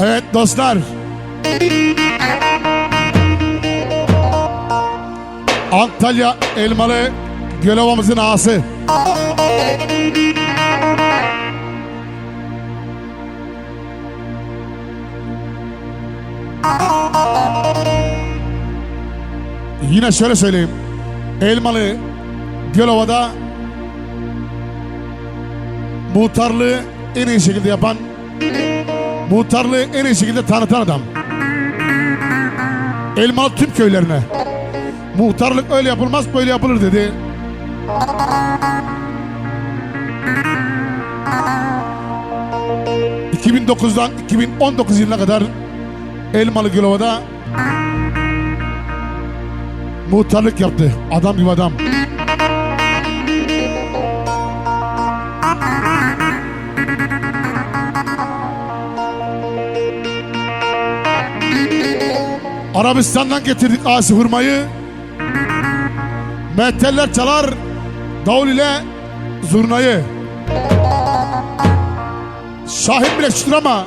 Evet dostlar. Antalya Elmalı Gölovamızın ağası. Yine şöyle söyleyeyim. Elmalı Gölova'da muhtarlığı en iyi şekilde yapan muhtarlığı en iyi şekilde tanıtan adam. Elmalı tüm köylerine. Muhtarlık öyle yapılmaz böyle yapılır dedi. ...2009'dan 2019 yılına kadar... ...Elmalı Gölova'da... ...muhtarlık yaptı. Adam gibi adam. Arabistan'dan getirdik asi hurmayı. Mehteller çalar davul ile zurnayı. Şahin bile şükür ama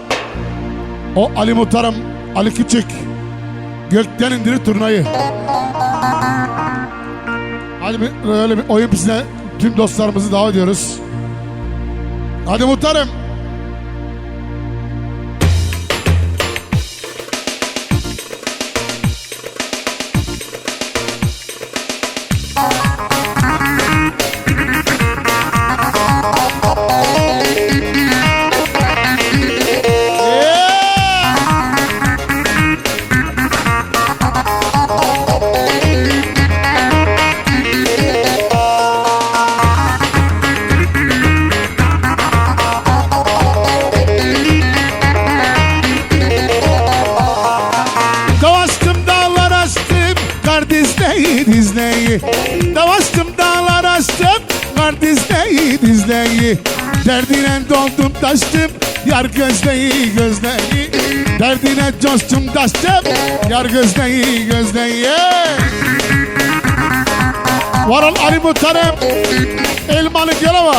o Ali Muhtarım Ali Küçük gökten indirir turnayı. Hadi bir, öyle bir oyun pistine tüm dostlarımızı davet ediyoruz. Hadi muhtarım. Dizleyi Dolaştım dağlar açtım. Kar dizleyi dizleyi Derdine doldum taştım. Yar gözleyi gözleyi Derdine coştum taştım. Yar gözleyi gözleyi Varol Ali Muhtarım Elmalı Yalova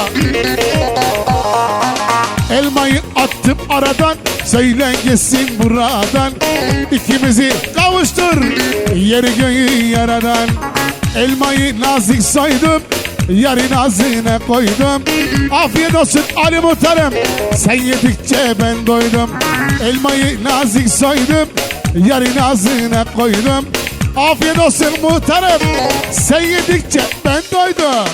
Elmayı attım aradan Söyle gitsin buradan. İkimizi kavuştur Yeri göğü yaradan Elmayı nazik soydum Yarın ağzına koydum. Afiyet olsun Ali Muhtarım Sen yedikçe ben doydum. Elmayı nazik soydum Yarın ağzına koydum. Afiyet olsun muhtarım Sen yedikçe ben doydum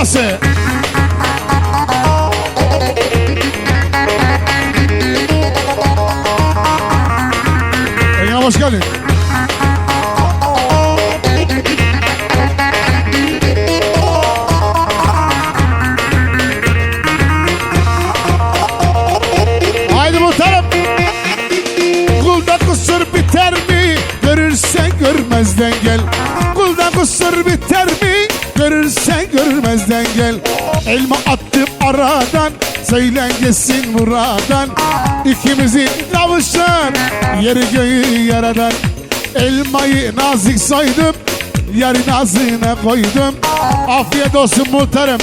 babası. Engin hoş geldin. Görmezden gel. Elma attım aradan. Söyle geçsin buradan. İkimizin kavuşan yeri göğü yaradan. Elmayı nazik soydum. Yarın ağzına koydum Afiyet olsun muhtarım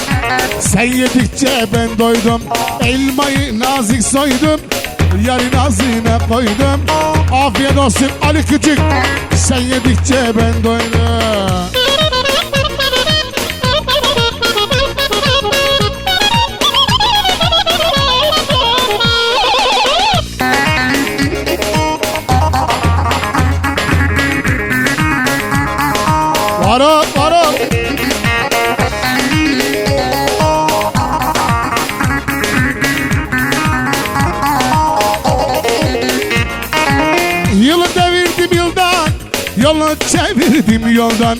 Sen yedikçe ben doydum Elmayı nazik soydum Yarın ağzına koydum Afiyet olsun Ali Küçük Sen yedikçe ben doydum Varım varım Yılı devirdim yıldan Yolu çevirdim yoldan.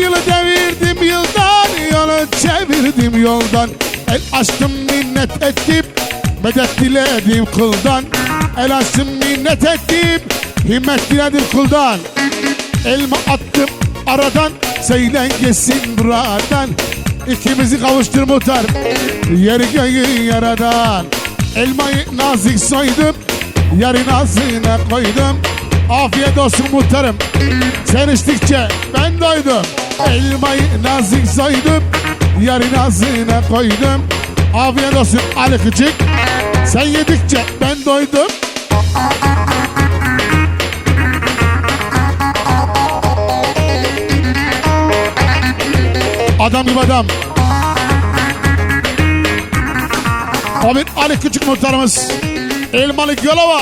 Yılı devirdim yıldan Yolu çevirdim yoldan. El açtım minnet ettim Medet diledim kuldan. El açtım minnet ettim Himmet diledim kuldan. Elma attım aradan Söylen geçsin buradan. İkimizi kavuştur muhtar. Yeri göğü yaradan. Elmayı nazik soydum Yarın ağzına koydum. Afiyet olsun muhtarım. Sen içtikçe ben doydum. Elmayı nazik soydum Yarın ağzına koydum. Afiyet olsun Ali Küçük Sen yedikçe ben doydum Adam gibi adam. Abi Ali Küçük muhtarımız Elmalı Gölova